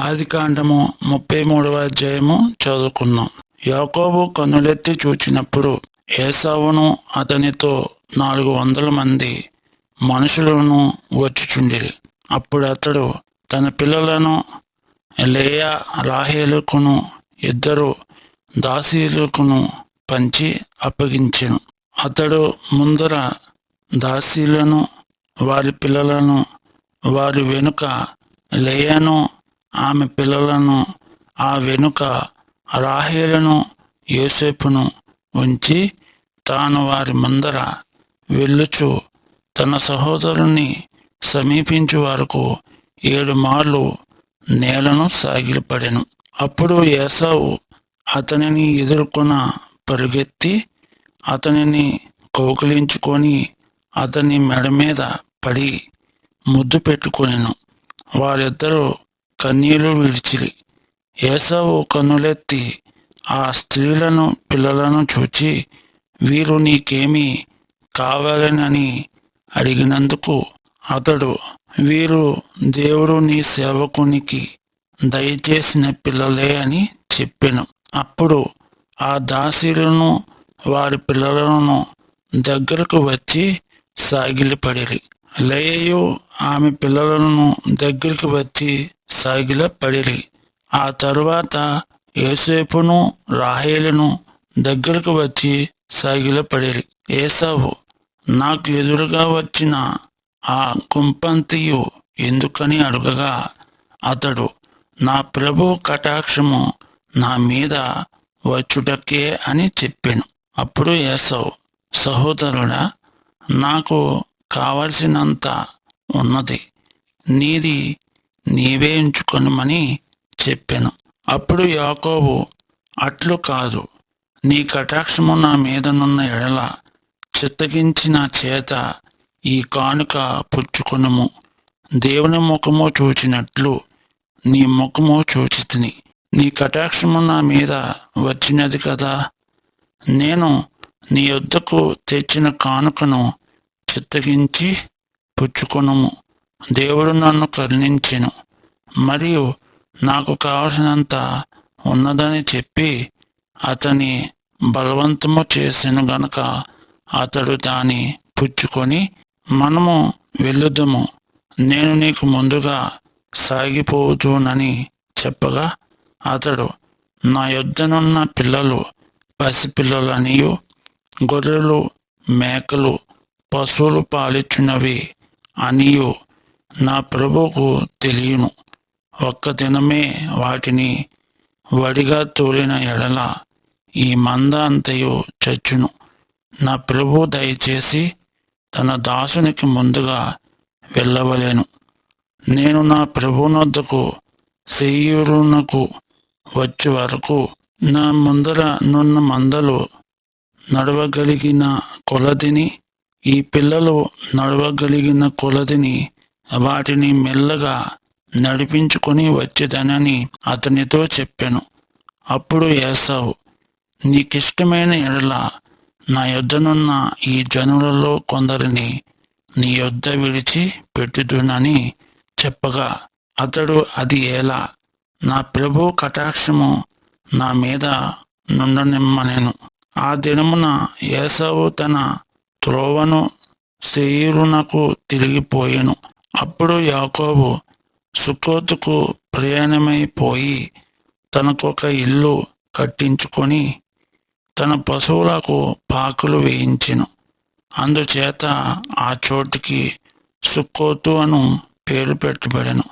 ఆది కాండము ముప్పై మూడవ అధ్యాయము చదువుకుందాం. యాకోబు కన్నులెత్తి చూచినప్పుడు ఏసావును అతనితో నాలుగు వందల మంది మనుషులను వచ్చిచుండిరి. అప్పుడు అతడు తన పిల్లలను లేయా రాహేలుకును ఇద్దరు దాసీలకును పంచి అప్పగించెను. అతడు ముందర దాసీలను వారి పిల్లలను వారి వెనుక లేయను ఆమె పిల్లలను ఆ వెనుక రాహేలను యోసేపును ఉంచి తాను వారి ముందర వెళ్ళుచు తన సహోదరుని సమీపించు వరకు ఏడు మార్లు నేలను సాగిలపడెను. అప్పుడు ఏసావు అతనిని ఎదుర్కొన పరుగెత్తి అతనిని కౌకలించుకొని అతని మెడ మీద పడి ముద్దు పెట్టుకొనెను. వారిద్దరూ కన్నీళ్ళు విడిచిరి ఏసవు కన్నులెత్తి ఆ స్త్రీలను పిల్లలను చూచి వీరు నీకేమి కావాలనని అడిగినందుకు అతడు వీరు దేవుడు నీ సేవకునికి దయచేసిన పిల్లలే అని చెప్పాను. అప్పుడు ఆ దాసీలను వారి పిల్లలను దగ్గరకు వచ్చి సాగిలిపడిరి. లేయు ఆమె పిల్లలను దగ్గరికి వచ్చి సాగిలపడిరి ఆ తరువాత యోసేపును రాహేలును దగ్గరకు వచ్చి సాగిలపడిరి ఏసావు నాకు ఎదురుగా వచ్చిన ఆ కుంపంతియు ఎందుకని అడుగగా? అతడు నా ప్రభు కటాక్షము నా మీద వచ్చుటకే అని చెప్పాను. అప్పుడు ఏసావు సహోదరుడా నాకు కావలసినంత ఉన్నది. నీది నీవే ఎంచుకొనమని చెప్పాను. అప్పుడు యాకోబు అట్లు కాదు నీ కటాక్షము నా మీదనున్న ఎడల చిత్తగించిన చేత ఈ కానుక పుచ్చుకొనము. దేవుని ముఖము చూచినట్లు నీ ముఖము చూచితిని. నీ కటాక్షము నా మీద వచ్చినది కదా. నేను నీ యొద్దకు తెచ్చిన కానుకను చిత్తగించి పుచ్చుకొనము. దేవుడు నన్ను కరుణించెను. మరియు నాకు కావలసినంత ఉన్నదని చెప్పి అతని బలవంతము చేసిన గనక అతడు దాని పుచ్చుకొని మనము వెళ్ళుదము. నేను నీకు ముందుగా సాగిపోతునని చెప్పగా అతడు నా యొద్దనున్న పిల్లలు పసిపిల్లలనియు గొర్రెలు మేకలు పశువులు పాలిచ్చినవి అనియు నా ప్రభువుకు తెలియను. ఒక్క దినమే వాటిని వడిగా తోలిన ఎడల ఈ మంద అంతయు చచ్చును. నా ప్రభు దయచేసి తన దాసునికి ముందుగా వెళ్ళవలేను. నేను నా ప్రభునొద్దకు సెయ్యూరునకు వచ్చే వరకు నా ముందర నున్న మందలు నడవగలిగిన కొలదిని ఈ పిల్లలు నడవగలిగిన కొలదిని వాటిని మెల్లగా నడిపించుకొని వచ్చేదనని అతనితో చెప్పాను. అప్పుడు ఏసావు నీకిష్టమైన ఎడల నా యొద్దనున్న ఈ జనులలో కొందరిని నీ యొద్ద విడిచి పెట్టుదునని చెప్పగా అతడు అది ఎలా? నా ప్రభు కటాక్షము నా మీద నుండనిమ్మనేను. ఆ దినమున ఏసావు తన త్రోవను శరీరునకు తిరిగిపోయెను. అప్పుడు యాకోబు సుకోతుకు ప్రయాణమైపోయి తనకొక ఇల్లు కట్టించుకొని తన పశువులకు పాకులు వేయించెను. అందుచేత ఆ చోటికి సుక్కోతు అను పేరు పెట్టబడెను.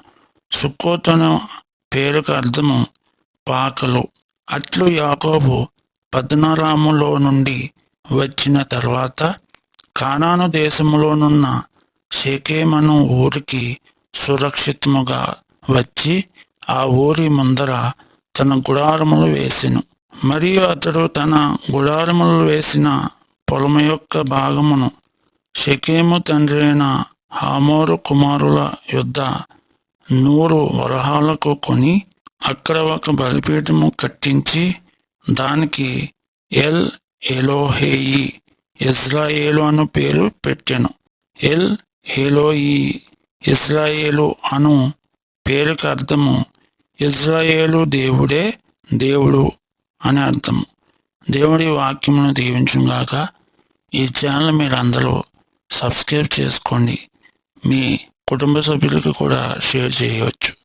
సుక్కోతును పేరుకు అర్థము పాకలు. అట్లు యాకోబు పద్నరాములో నుండి వచ్చిన తర్వాత కానాను దేశములోనున్న షేకేమను ఊరికి సురక్షితముగా వచ్చి ఆ ఊరి ముందర తన గుడారములు వేసెను. మరియు అతడు తన గుడారములు వేసిన పొలము యొక్క భాగమును షకేము తండ్రి అయిన హామోరు కుమారుల యుద్ధ నూరు వరహాలకు కొని అక్కడ ఒక బలిపీఠము కట్టించి దానికి ఎల్ ఎలోహేయి ఇజ్రాయేలు అను పేరు పెట్టాను. ఎల్ హేలోయి ఇజ్రాయేలు అను పేరుకు అర్థము ఇజ్రాయేలు దేవుడే దేవుడు అని అర్థం దేవుడి వాక్యమును దీవించుగాక ఈ ఛానల్ మీరు అందరూ సబ్స్క్రైబ్ చేసుకోండి. మీ కుటుంబ సభ్యులకు కూడా షేర్ చేయవచ్చు.